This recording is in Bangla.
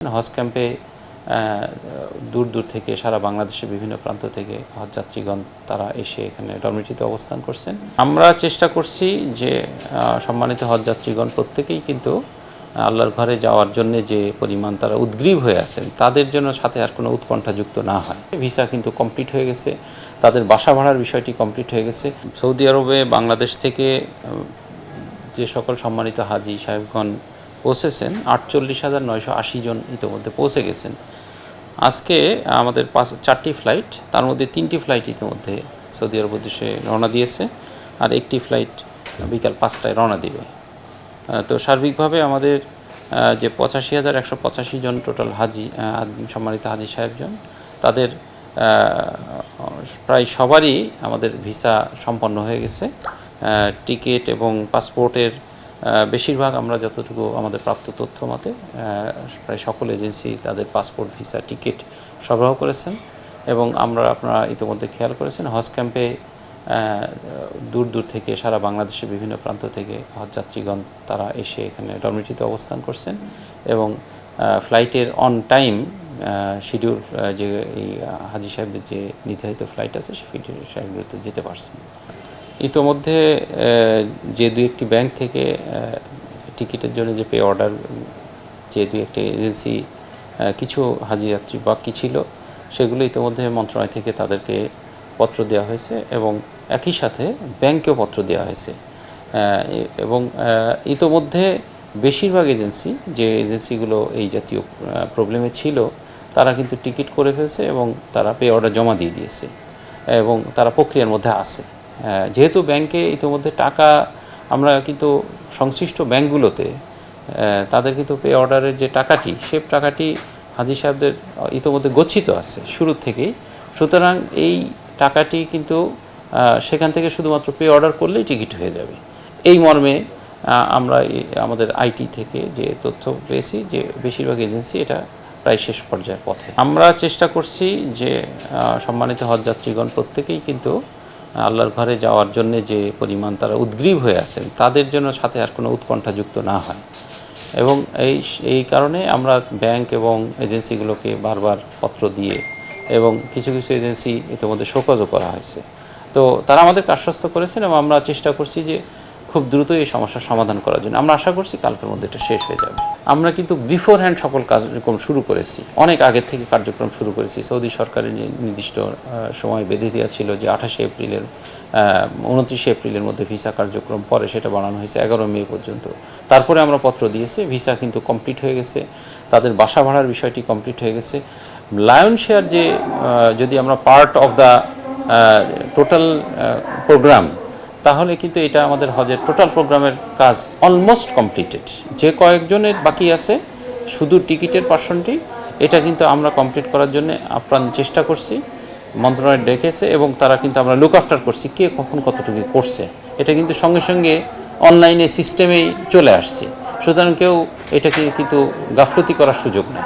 হজ ক্যাম্পে দূর দূর থেকে সারা বাংলাদেশের বিভিন্ন প্রান্ত থেকে হজ যাত্রীগণ তারা এসে এখানে ডরমিটিতে অবস্থান করছেন। আমরা চেষ্টা করছি যে সম্মানিত হজ যাত্রীগণ প্রত্যেকেই কিন্তু আল্লাহর ঘরে যাওয়ার জন্য যে পরিমাণ তারা উদ্গ্রীব হয়ে আছেন, তাদের জন্য সাথে আর কোনো উৎকণ্ঠাযুক্ত না হয়। ভিসা কিন্তু কমপ্লিট হয়ে গেছে, তাদের বাসা ভাড়ার বিষয়টি কমপ্লিট হয়ে গেছে। সৌদি আরবে বাংলাদেশ থেকে যে সকল সম্মানিত হাজি সাহেবগণ পৌঁছেছেন আটচল্লিশ হাজার নয়শো আশি জন ইতিমধ্যে পৌঁছে গেছেন। আজকে আমাদের পাঁচ, চারটি ফ্লাইট তার মধ্যে তিনটি ফ্লাইট ইতিমধ্যে সৌদি আরব উদ্দেশ্যে রওনা দিয়েছে আর একটি ফ্লাইট বিকাল পাঁচটায় রওনা দিবে। তো সার্বিকভাবে আমাদের যে পঁচাশি হাজার একশো পঁচাশি জন টোটাল হাজি সম্মানিত হাজি সাহেবজন, তাদের প্রায় সবারই আমাদের ভিসা সম্পন্ন হয়ে গেছে। টিকিট এবং পাসপোর্টের বেশিরভাগ আমরা যতটুকু আমাদের প্রাপ্ত তথ্য মতে প্রায় সকল এজেন্সি তাদের পাসপোর্ট, ভিসা, টিকিট সরবরাহ করেছেন এবং আমরা আপনারা ইতিমধ্যে খেয়াল করেছেন, হজ ক্যাম্পে দূর দূর থেকে সারা বাংলাদেশের বিভিন্ন প্রান্ত থেকে হজ যাত্রীগণ তারা এসে এখানে ডরমিটিতে অবস্থান করছেন এবং ফ্লাইটের অন টাইম শিডিউল যে এই হাজি সাহেবদের যে নির্ধারিত ফ্লাইট আছে, সেই ফ্লাইটগুলোতে যেতে পারছেন। ইতোমধ্যে যে দুই একটি ব্যাংক থেকে টিকিটের জন্য যে পে অর্ডার যে দুই একটি এজেন্সি কিছু হাজি যাত্রী বাকি ছিল, সেগুলো ইতিমধ্যে মন্ত্রণালয় থেকে তাদেরকে পত্র দেওয়া হয়েছে এবং একই সাথে ব্যাংকেও পত্র দেওয়া হয়েছে। এবং ইতোমধ্যে বেশিরভাগ এজেন্সি যে এজেন্সিগুলো এই জাতীয় প্রবলেমে ছিল, তারা কিন্তু টিকিট করে ফেলছে এবং তারা পে অর্ডার জমা দিয়ে দিয়েছে এবং তারা প্রক্রিয়ার মধ্যে আছে। যেহেতু ব্যাংকে ইতিমধ্যে টাকা, আমরা কিন্তু সংশ্লিষ্ট ব্যাংকগুলোতে তাদের কিন্তু পে অর্ডারের যে টাকাটি সে টাকাটি হাজি সাহেবদের ইতিমধ্যে গচ্ছিত আছে শুরু থেকেই। সুতরাং এই টাকাটি কিন্তু সেখান থেকে শুধুমাত্র পে অর্ডার করলেই টিকিট হয়ে যাবে। এই মর্মে আমরা আমাদের আইটি থেকে যে তথ্য পেয়েছি, যে বেশিরভাগ এজেন্সি এটা প্রায় শেষ পর্যায়ের পথে। আমরা চেষ্টা করছি যে সম্মানিত হজ যাত্রীগণ প্রত্যেকেই কিন্তু আল্লাহর ঘরে যাওয়ার জন্য যে পরিমাণ তারা উদ্গ্রীব হয়ে আছেন, তাদের জন্য সাথে আর কোনো উৎকণ্ঠাযুক্ত না হয়। এবং এই এই কারণে আমরা ব্যাংক এবং এজেন্সিগুলোকে বারবার পত্র দিয়ে এবং কিছু কিছু এজেন্সি ইতিমধ্যে শোকজও করা হয়েছে। তো তারা আমাদের আশ্বস্ত করেছেন এবং আমরা চেষ্টা করছি যে খুব দ্রুত এই সমস্যার সমাধান করার জন্য। আমরা আশা করছি কালকের মধ্যে এটা শেষ হয়ে যাবে। আমরা কিন্তু বিফোর হ্যান্ড সকল কার্যক্রম শুরু করেছি। অনেক আগে থেকে কার্যক্রম শুরু করেছি। সৌদি সরকারের নির্দিষ্ট সময় বেঁধে দেওয়া ছিল যে আঠাশে এপ্রিলের উনত্রিশে এপ্রিলের মধ্যে ভিসা কার্যক্রম পরে সেটা বাড়ানো হয়েছে এগারো মে পর্যন্ত। তারপরে আমরা পত্র দিয়েছি, ভিসা কিন্তু কমপ্লিট হয়ে গেছে। তাদের বাসা ভাড়ার বিষয়টি কমপ্লিট হয়ে গেছে। লায়ন শেয়ার যে যদি আমরা part of the total program তাহলে কিন্তু এটা আমাদের হজের টোটাল প্রোগ্রামের কাজ অলমোস্ট কমপ্লিটেড যে কয়েকজনের বাকি আছে, শুধু টিকিটের পার্সনটি এটা কিন্তু আমরা কমপ্লিট করার জন্য আপ্রাণ চেষ্টা করছি, মন্ত্রণালয় ডেকেছে এবং তারা কিন্তু আমরা লুক আফটার করছি, কে কখন কতটুকু করছে। এটা কিন্তু সঙ্গে সঙ্গে অনলাইনে সিস্টেমেই চলে আসছে। সুতরাং কেউ এটাকে কিন্তু গাফলতি করার সুযোগ নেই।